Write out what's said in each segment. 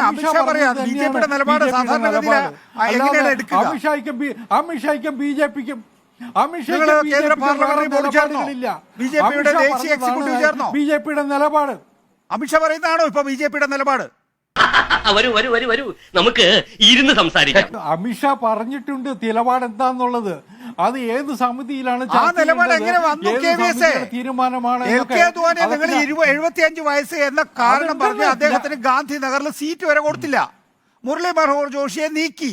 അമിത്ഷാ പറയാ B J പിയുടെ നിലപാട് അമിത്ഷായ്ക്കും ബി- അമിത്ഷായ്ക്കും ബി ജെ പിക്കും? ബി ജെ പിയുടെ നിലപാട്. അമിത്ഷാ പറയുന്നതാണോ ഇപ്പൊ ബി ജെ പിയുടെ നിലപാട്? വരൂ വരൂ വരൂ വരൂ. നമുക്ക് ഇരുന്ന് സംസാരിക്കാം. അമിത്ഷാ പറഞ്ഞിട്ടുണ്ട് നിലപാട് എന്താന്നുള്ളത് അത് ഏത് സമിതിയിലാണ് ആ നിലപാട് എങ്ങനെ വന്നു ഏത് കെ വി എസ് തീരുമാനമാണ് എൽ കെ അദ്വാനി നിങ്ങൾ എഴുപത്തിയഞ്ച് വയസ്സ് എന്ന കാരണം പറഞ്ഞ് അദ്ദേഹത്തിന് ഗാന്ധിനഗറിൽ സീറ്റ് വരെ കൊടുത്തില്ല. മുരളി മനോഹർ ജോഷിയെ നീക്കി.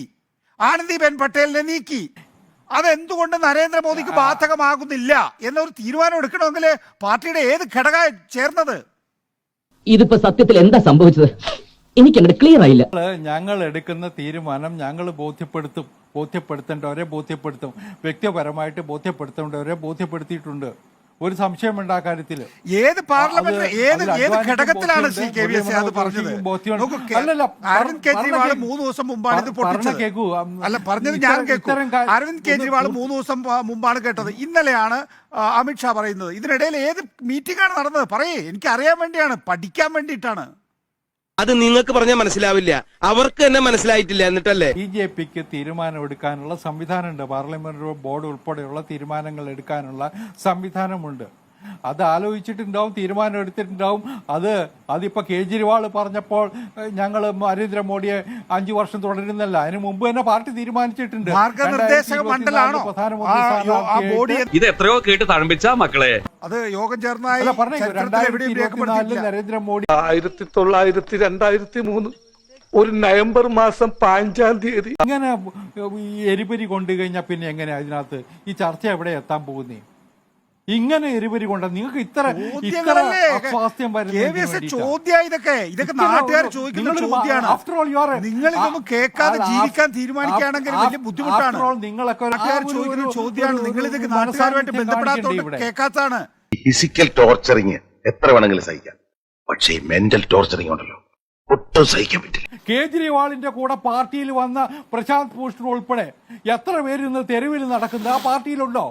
ആനന്ദിബെൻ പട്ടേലിനെ നീക്കി. അതെന്തുകൊണ്ട് നരേന്ദ്രമോദിക്ക് ബാധകമാകുന്നില്ല എന്നൊരു തീരുമാനം എടുക്കണമെങ്കിൽ പാർട്ടിയുടെ ഏത് ഘടക ചേർന്നത്? ഇതിപ്പോ സത്യത്തിൽ എന്താ സംഭവിച്ചത്? എനിക്ക് അങ്ങോട്ട് ക്ലിയർ ആയില്ല ഞങ്ങൾ എടുക്കുന്ന തീരുമാനം ഞങ്ങൾ ബോധ്യപ്പെടുത്തും ബോധ്യപ്പെടുത്തേണ്ടവരെ ബോധ്യപ്പെടുത്തും. വ്യക്തിപരമായിട്ട് ബോധ്യപ്പെടുത്തേണ്ടവരെ ബോധ്യപ്പെടുത്തിയിട്ടുണ്ട്. ഒരു സംശയമുണ്ട് ആ കാര്യത്തിൽ ഏത് പാർലമെന്റ് ഏത് ഏത് ഘടകത്തിലാണ് സി കെ വി എസ് അത് പറഞ്ഞത്? അരവിന്ദ് കെജ്രിവാൾ മൂന്ന് ദിവസം മുമ്പാണ് ഇത് പൊട്ടിച്ചത്. കേക്കൂ. അല്ല പറഞ്ഞത് ഞാൻ കേൾക്കും അരവിന്ദ് കെജ്രിവാൾ മൂന്ന് ദിവസം മുമ്പാണ് കേട്ടത്. ഇന്നലെയാണ് അമിത്ഷാ പറയുന്നത്. ഇതിനിടയിൽ ഏത് മീറ്റിംഗ് ആണ് നടന്നത്? പറയേ എനിക്ക് അറിയാൻ വേണ്ടിയാണ് പഠിക്കാൻ വേണ്ടിയിട്ടാണ്. അത് നിങ്ങൾക്ക് പറഞ്ഞാൽ മനസ്സിലാവില്ല. അവർക്ക് തന്നെ മനസ്സിലായിട്ടില്ല എന്നിട്ടല്ലേ? ബി ജെ പിക്ക് തീരുമാനം എടുക്കാനുള്ള സംവിധാനമുണ്ട്. പാർലമെന്റ് ബോർഡ് ഉൾപ്പെടെയുള്ള തീരുമാനങ്ങൾ എടുക്കാനുള്ള സംവിധാനമുണ്ട്. അത് ആലോചിച്ചിട്ടുണ്ടാവും തീരുമാനം എടുത്തിട്ടുണ്ടാവും. അത് അതിപ്പോൾ കേജ്രിവാൾ പറഞ്ഞപ്പോൾ ഞങ്ങൾ നരേന്ദ്രമോദിയെ അഞ്ചു വർഷം തുടരുന്നല്ല. അതിന് മുമ്പ് തന്നെ പാർട്ടി തീരുമാനിച്ചിട്ടുണ്ട്. മാർഗനിർദ്ദേശക 2024 മണ്ഡലാണോ പ്രധാനമന്ത്രി ആ, യോ- ആ സ്ഥാനാർത്ഥിയായിട്ട് ബോഡി ഇത് എത്രയോ കേട്ട് തഴമ്പിച്ച മക്കളെ. അത് യോഗം പറഞ്ഞു ചരിത്രത്തിൽ രണ്ടായിരത്തി ഇരുപത്തിനാലിൽ നരേന്ദ്രമോദി ആയിരത്തി തൊള്ളായിരത്തി രണ്ടായിരത്തി മൂന്ന്. ഒരു നവംബർ മാസം പതിനഞ്ചാം തീയതി. ഇങ്ങനെ ഈ എരിപരി കൊണ്ടു കഴിഞ്ഞാൽ പിന്നെ എങ്ങനെ അതിനകത്ത് ഈ ചർച്ച എവിടെ എത്താൻ പോകുന്നേ? ഇങ്ങനെ എരിപരി കൊണ്ട നിങ്ങൾക്ക് ഇത്ര കെ വി ഇതൊക്കെ. ഇതൊക്കെ നാട്ടുകാർ ചോദിക്കുന്ന ചോദ്യമാണ്. നിങ്ങൾ ഇതൊന്നും കേൾക്കാതെ ജീവിക്കാൻ തീരുമാനിക്കുകയാണെങ്കിൽ വലിയ ബുദ്ധിമുട്ടാണ്. നിങ്ങളൊക്കെ നാട്ടുകാർ ചോദിക്കുന്ന ചോദ്യമാണ്. നിങ്ങൾ ഇതൊക്കെ നാട്ടുകാരുമായിട്ട് ബന്ധപ്പെടാത്തോണ്ട് കേൾക്കാത്തതാണ്. ഫിസിക്കൽ ടോർച്ചറിങ് എത്ര വേണമെങ്കിലും സഹിക്കാം. പക്ഷേ മെന്റൽ ടോർച്ചറിങ് ഉണ്ടല്ലോ. ഒട്ടും സഹിക്കാൻ പറ്റില്ല. കേജ്രിവാളിന്റെ കൂടെ പാർട്ടിയിൽ വന്ന പ്രശാന്ത് ഭൂഷൺ ഉൾപ്പെടെ എത്ര പേര് ഇന്ന് തെരുവിൽ നടക്കുന്നത് ആ പാർട്ടിയിലുണ്ടോ?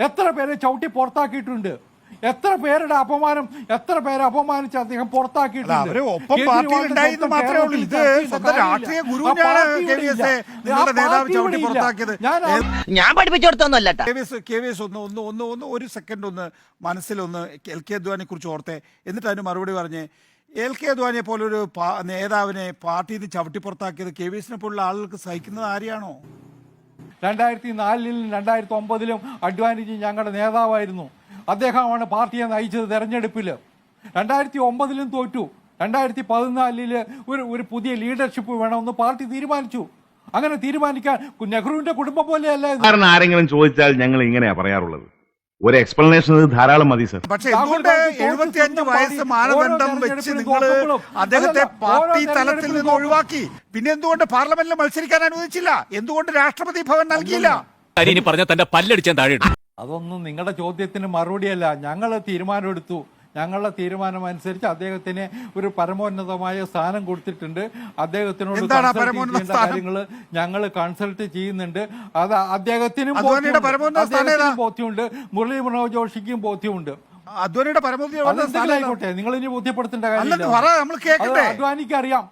എത്ര പേരെ ചവിട്ടി പുറത്താക്കിയിട്ടുണ്ട്? എത്ര പേരുടെ അപമാനം എത്ര പേരെ അപമാനിച്ച് അദ്ദേഹം പുറത്താക്കിയിട്ടുണ്ട്? ഞാൻ ആ- പഠിപ്പിച്ചു കൊടുത്തൊന്നുമല്ല K. V. S. K. V. S. ഒന്ന് ഒന്ന് ഒന്ന് ഒന്ന് ഒരു സെക്കൻഡ് ഒന്ന് മനസ്സിലൊന്ന് എൽ. കെ. അദ്വാനെ കുറിച്ച് ഓർത്തെ. എന്നിട്ട് അതിന് മറുപടി പറഞ്ഞ് എൽ. കെ. അദ്വാനിയെ പോലൊരു ഒരു നേതാവിനെ പാർട്ടിയിൽ നിന്ന് ചവിട്ടി പുറത്താക്കിയത് കെ. വി. എസിനെ പോലുള്ള ആളുകൾക്ക് സഹിക്കുന്നത് ആരെയാണോ? രണ്ടായിരത്തി നാലിലും രണ്ടായിരത്തി ഒമ്പതിലും അഡ്വാനിജി ഞങ്ങളുടെ നേതാവായിരുന്നു. അദ്ദേഹമാണ് പാർട്ടിയെ നയിച്ചത് തെരഞ്ഞെടുപ്പിൽ രണ്ടായിരത്തി ഒമ്പതിലും തോറ്റു. രണ്ടായിരത്തി പതിനാലിൽ ഒരു ഒരു പുതിയ ലീഡർഷിപ്പ് വേണമെന്ന് പാർട്ടി തീരുമാനിച്ചു. അങ്ങനെ തീരുമാനിക്കാൻ നെഹ്റുവിന്റെ കുടുംബം പോലെയല്ല ആരെങ്കിലും ചോദിച്ചാൽ ഞങ്ങൾ ഇങ്ങനെയാ പറയാറുള്ളത്. ഒരു എക്സ്പ്ലനേഷൻ ഇത് ധാരാളം മതി സർ പക്ഷെ എന്തുകൊണ്ട് എഴുപത്തി അഞ്ച് വയസ്സ് മാനദണ്ഡം വെച്ച് നിങ്ങൾ അദ്ദേഹത്തെ പാർട്ടി തലത്തിൽ നിന്ന് ഒഴിവാക്കി. പിന്നെ എന്തുകൊണ്ട് പാർലമെന്റിൽ മത്സരിക്കാൻ അനുവദിച്ചില്ല? എന്തുകൊണ്ട് രാഷ്ട്രപതി ഭവൻ നൽകിയില്ല? പറഞ്ഞ തന്റെ പല്ലടിച്ചാൻ താഴെ അതൊന്നും നിങ്ങളുടെ ചോദ്യത്തിന് മറുപടിയല്ല. ഞങ്ങൾ തീരുമാനമെടുത്തു. ഞങ്ങളുടെ തീരുമാനമനുസരിച്ച് അദ്ദേഹത്തിന് ഒരു പരമോന്നതമായ സ്ഥാനം കൊടുത്തിട്ടുണ്ട്. അദ്ദേഹത്തിനോട്? കാര്യങ്ങൾ ഞങ്ങൾ കൺസൾട്ട് ചെയ്യുന്നുണ്ട്. അത് അദ്ദേഹത്തിനും ബോധ്യമുണ്ട്. മുരളി മനോജ് ജോഷിക്കും ബോധ്യമുണ്ട്. അധ്വാനിയുടെ പരമോന്നത ആയിക്കോട്ടെ നിങ്ങൾ ഇനി ബോധ്യപ്പെടുത്തേണ്ട കാര്യം അധ്വാനിക്ക് അറിയാം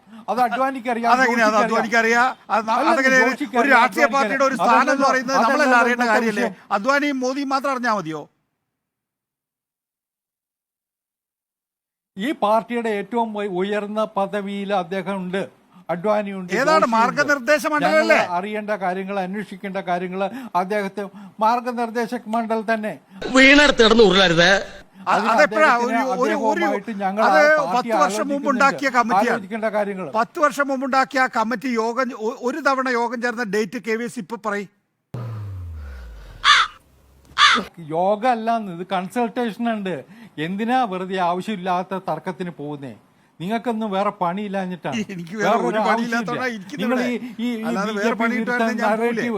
അത് അതെങ്ങനെ ജോഷിക്ക് ഒരു രാഷ്ട്രീയ പാർട്ടിയുടെ ഒരു. സ്ഥാനം എന്ന് പറയുന്നത് നമ്മളെല്ലാം അറിയേണ്ട കാര്യമല്ലേ? അധ്വാനിയും മോദിയും മാത്രം അറിഞ്ഞാൽ മതിയോ? ഈ പാർട്ടിയുടെ ഏറ്റവും ഉയർന്ന പദവിയിൽ അദ്ദേഹം ഉണ്ട് അഡ്വാനിയുണ്ട്. ഏതാണ് മാർഗനിർദ്ദേശം മണ്ഡലമല്ലേ? അറിയേണ്ട കാര്യങ്ങൾ അന്വേഷിക്കേണ്ട കാര്യങ്ങൾ അദ്ദേഹത്തെ മാർഗനിർദ്ദേശ മണ്ഡൽ തന്നെ. വീണെടുത്ത് കിടന്ന് ഉരുളരുത്. പത്ത് വർഷം മുമ്പ് ഉണ്ടാക്കിയ കമ്മിറ്റിയാണ്. പത്ത് വർഷം മുമ്പുണ്ടാക്കിയ ഉണ്ടാക്കിയ കമ്മിറ്റി യോഗം ഒരു തവണ യോഗം ചേർന്ന ഡേറ്റ് കെ വി എസ് ഇപ്പൊ പറയും. യോഗ അല്ലാന്ന് ഇത് കൺസൾട്ടേഷൻ ഉണ്ട്. എന്തിനാ വെറുതെ ആവശ്യമില്ലാത്ത തർക്കത്തിന് പോകുന്നേ? നിങ്ങൾക്കൊന്നും വേറെ പണിയില്ലാഞ്ഞിട്ടാണ് എനിക്ക് വേറെ ഒരു പണിയില്ലാത്തോണ്ടാ. ഇരിക്കുന്നത് നിങ്ങൾ ഈ- ഈ- ഈ അല്ലാതെ വേറെ പണി ഞാൻ പോവില്ലേ? narrative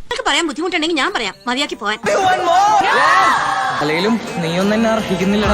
നിങ്ങൾക്ക് പറയാൻ ബുദ്ധിമുട്ടുണ്ടെങ്കിൽ ഞാൻ പറയാം. മതിയാക്കി പോവാൻ. അല്ലെങ്കിലും നീയൊന്നും ഒന്നും എന്നെ അർഹിക്കുന്നില്ലടാ.